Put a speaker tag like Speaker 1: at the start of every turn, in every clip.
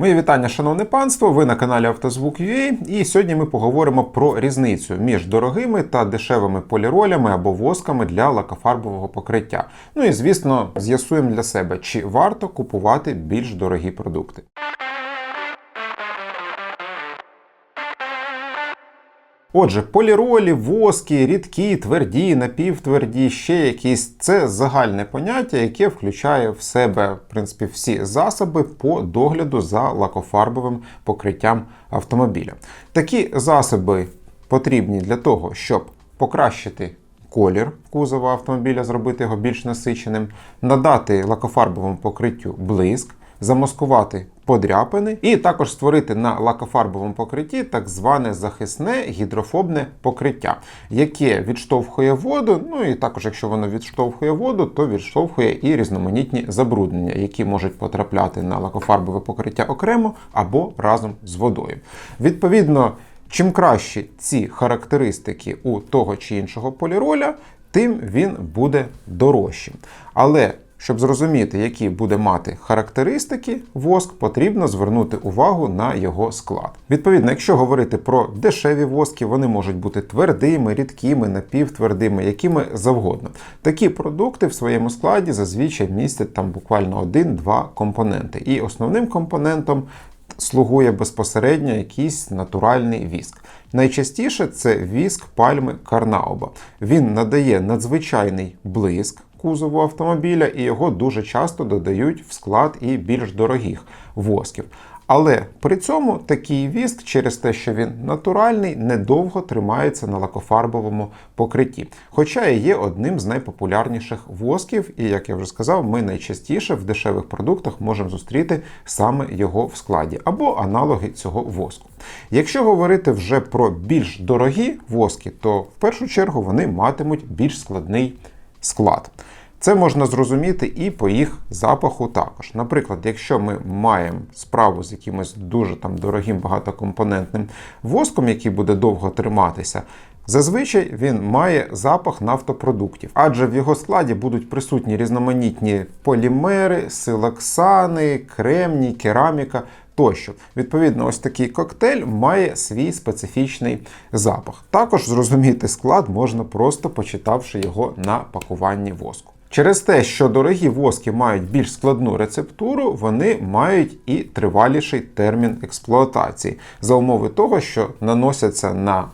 Speaker 1: Мої вітання, шановне панство. Ви на каналі Автозвук.ua і сьогодні ми поговоримо про різницю між дорогими та дешевими поліролями або восками для лакофарбового покриття. Ну і звісно, з'ясуємо для себе, чи варто купувати більш дорогі продукти. Отже, поліролі, воски, рідкі, тверді, напівтверді, ще якісь це загальне поняття, яке включає в себе в принципі всі засоби по догляду за лакофарбовим покриттям автомобіля. Такі засоби потрібні для того, щоб покращити колір кузова автомобіля, зробити його більш насиченим, надати лакофарбовому покриттю блиск замаскувати подряпини і також створити на лакофарбовому покритті так зване захисне гідрофобне покриття, яке відштовхує воду. Ну і також, якщо воно відштовхує воду, то відштовхує і різноманітні забруднення, які можуть потрапляти на лакофарбове покриття окремо або разом з водою. Відповідно. Чим кращі ці характеристики у того чи іншого поліроля, тим він буде дорожчим. Але щоб зрозуміти, які буде мати характеристики воск, потрібно звернути увагу на його склад. Відповідно, якщо говорити про дешеві воски, вони можуть бути твердими, рідкими, напівтвердими, якими завгодно. Такі продукти в своєму складі зазвичай містять там буквально один-два компоненти. І основним компонентом слугує безпосередньо якийсь натуральний віск. Найчастіше це віск пальми Карнауба. Він надає надзвичайний блиск кузову автомобіля, і його дуже часто додають в склад і більш дорогих восків. Але при цьому такий віск, через те, що він натуральний, недовго тримається на лакофарбовому покритті. Хоча і є одним з найпопулярніших восків, і, як я вже сказав, ми найчастіше в дешевих продуктах можемо зустріти саме його в складі або аналоги цього воску. Якщо говорити вже про більш дорогі воски, то в першу чергу вони матимуть більш складний склад. Це можна зрозуміти і по їх запаху також. Наприклад, якщо ми маємо справу з якимось дуже там дорогим багатокомпонентним воском, який буде довго триматися, зазвичай він має запах нафтопродуктів, адже в його складі будуть присутні різноманітні полімери, силоксани, кремній, кераміка. Тощо, відповідно, ось такий коктейль має свій специфічний запах. Також зрозуміти склад можна просто почитавши його на пакуванні воску. Через те, що дорогі воски мають більш складну рецептуру, вони мають і триваліший термін експлуатації за умови того, що наносяться на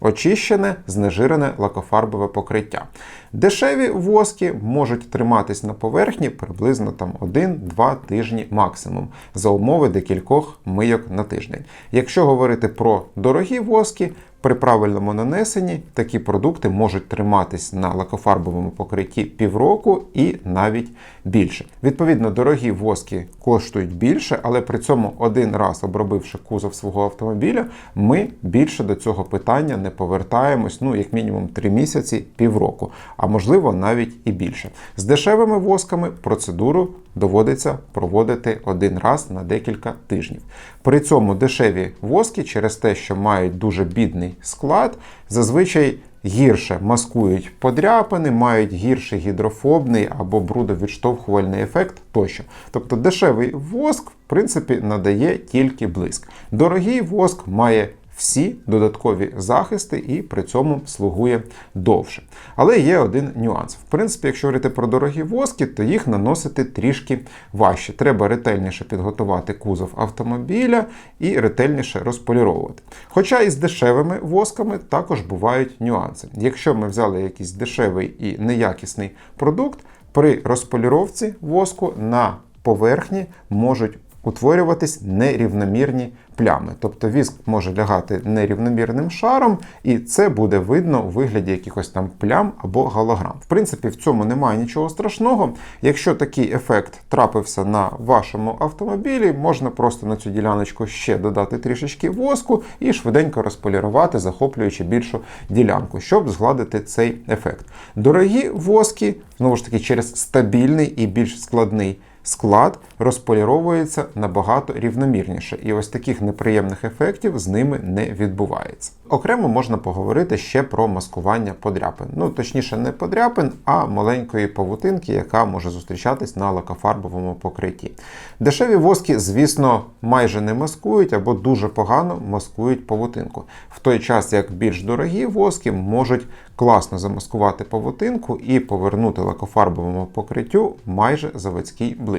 Speaker 1: очищене, знежирене лакофарбове покриття. Дешеві воски можуть триматись на поверхні приблизно там 1-2 тижні максимум за умови декількох мийок на тиждень. Якщо говорити про дорогі воски, при правильному нанесенні такі продукти можуть триматись на лакофарбовому покритті півроку і навіть більше. Відповідно, дорогі воски коштують більше, але при цьому один раз обробивши кузов свого автомобіля, ми більше до цього питання не повертаємось, ну, як мінімум 3 місяці, півроку, а можливо навіть і більше. З дешевими восками процедуру доводиться проводити один раз на декілька тижнів. При цьому дешеві воски через те, що мають дуже бідний склад, зазвичай гірше маскують подряпини, мають гірший гідрофобний або брудовідштовхувальний ефект тощо. Тобто дешевий воск, в принципі, надає тільки блиск. Дорогий воск має всі додаткові захисти і при цьому слугує довше. Але є один нюанс. В принципі, якщо говорити про дорогі воски, то їх наносити трішки важче. Треба ретельніше підготувати кузов автомобіля і ретельніше розполіровувати. Хоча і з дешевими восками також бувають нюанси. Якщо ми взяли якийсь дешевий і неякісний продукт, при розполіровці воску на поверхні можуть утворюватись нерівномірні плями. Тобто віск може лягати нерівномірним шаром, і це буде видно у вигляді якихось там плям або голограм. В принципі, в цьому немає нічого страшного. Якщо такий ефект трапився на вашому автомобілі, можна просто на цю діляночку ще додати трішечки воску і швиденько розполірувати, захоплюючи більшу ділянку, щоб згладити цей ефект. Дорогі воски, знову ж таки, через стабільний і більш складний склад розполіровується набагато рівномірніше, і ось таких неприємних ефектів з ними не відбувається. Окремо можна поговорити ще про маскування подряпин. Ну точніше, не подряпин, а маленької павутинки, яка може зустрічатись на лакофарбовому покритті. Дешеві воски, звісно, майже не маскують або дуже погано маскують павутинку. В той час як більш дорогі воски можуть класно замаскувати павутинку і повернути лакофарбовому покриттю майже заводський блиск.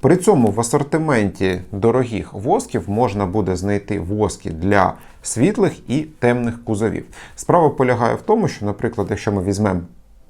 Speaker 1: При цьому в асортименті дорогих восків можна буде знайти воски для світлих і темних кузовів. Справа полягає в тому, що, наприклад, якщо ми візьмемо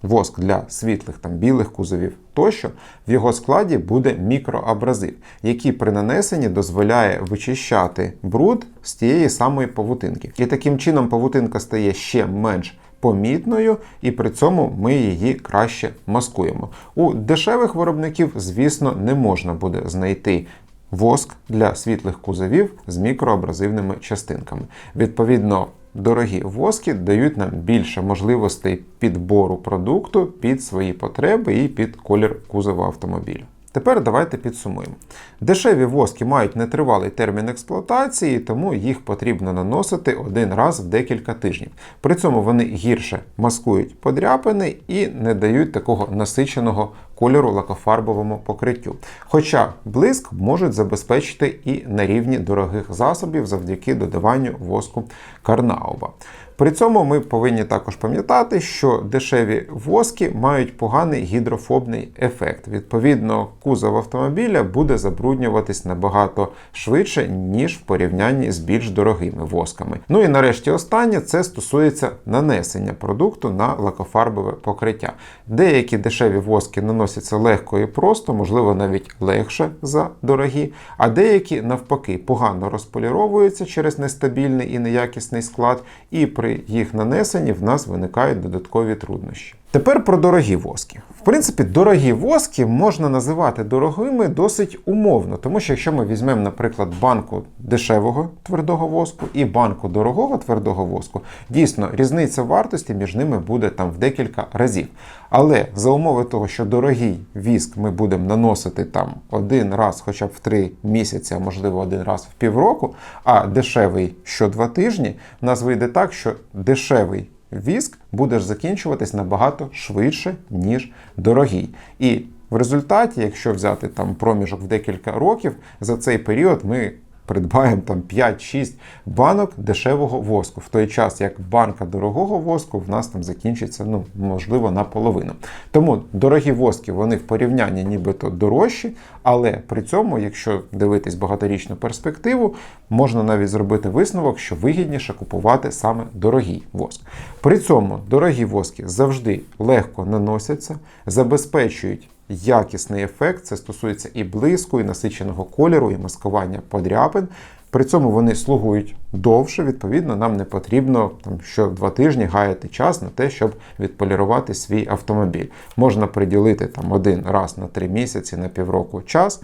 Speaker 1: воск для світлих там білих кузовів тощо, в його складі буде мікроабразив, який при нанесенні дозволяє вичищати бруд з тієї самої павутинки. І таким чином павутинка стає ще менш помітною, і при цьому ми її краще маскуємо. У дешевих виробників, звісно, не можна буде знайти. Воск для світлих кузовів з мікроабразивними частинками. Відповідно, дорогі воски дають нам більше можливостей підбору продукту під свої потреби і під колір кузова автомобіля. Тепер давайте підсумуємо. Дешеві воски мають нетривалий термін експлуатації, тому їх потрібно наносити один раз в декілька тижнів. При цьому вони гірше маскують подряпини і не дають такого насиченого кольору лакофарбовому покриттю. Хоча блиск можуть забезпечити і на рівні дорогих засобів завдяки додаванню воску Карнауба. При цьому ми повинні також пам'ятати, що дешеві воски мають поганий гідрофобний ефект. Відповідно, кузов автомобіля буде забруднюватись набагато швидше, ніж в порівнянні з більш дорогими восками. Ну і нарешті останнє це стосується нанесення продукту на лакофарбове покриття. Деякі дешеві воски наносяться легко і просто, можливо, навіть легше за дорогі, а деякі навпаки погано розполіровуються через нестабільний і неякісний склад. і при при їх нанесенні в нас виникають додаткові труднощі. Тепер про дорогі воски. В принципі, дорогі воски можна називати дорогими досить умовно, тому що якщо ми візьмемо, наприклад, банку дешевого твердого воску і банку дорогого твердого воску, дійсно різниця вартості між ними буде там в декілька разів. Але за умови того, що дорогий віск ми будемо наносити там один раз, хоча б в три місяці, а можливо один раз в півроку, а дешевий що два тижні, в нас вийде так, що дешевий віск буде закінчуватись набагато швидше, ніж дорогий. І в результаті, якщо взяти там проміжок в декілька років, за цей період ми придбаємо там 5-6 банок дешевого воску, в той час як банка дорогого воску в нас там закінчиться, ну, можливо, наполовину. Тому дорогі воски, вони в порівнянні нібито дорожчі, але при цьому, якщо дивитись багаторічну перспективу, можна навіть зробити висновок, що вигідніше купувати саме дорогий воск. При цьому дорогі воски завжди легко наносяться, забезпечують якісний ефект. Це стосується і блиску, і насиченого кольору, і маскування подряпин. При цьому вони слугують довше, відповідно, нам не потрібно там, що два тижні гаяти час на те, щоб відполірувати свій автомобіль. Можна приділити там один раз на три місяці, на півроку час,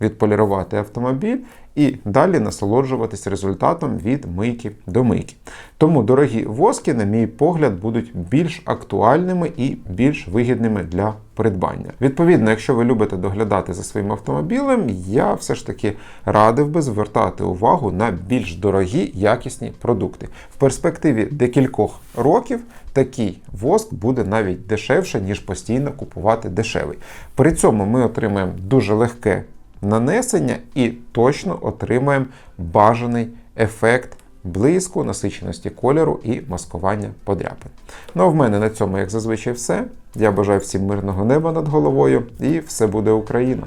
Speaker 1: відполірувати автомобіль і далі насолоджуватись результатом від мийки до мийки. Тому дорогі воски, на мій погляд, будуть більш актуальними і більш вигідними для придбання. Відповідно, якщо ви любите доглядати за своїм автомобілем, я все ж таки радив би звертати увагу на більш дорогі якісні продукти. В перспективі декількох років такий воск буде навіть дешевше, ніж постійно купувати дешевий. При цьому ми отримаємо дуже легке нанесення і точно отримаємо бажаний ефект блиску, насиченості кольору і маскування подряпин. Ну а в мене на цьому, як зазвичай, все. Я бажаю всім мирного неба над головою і все буде Україна!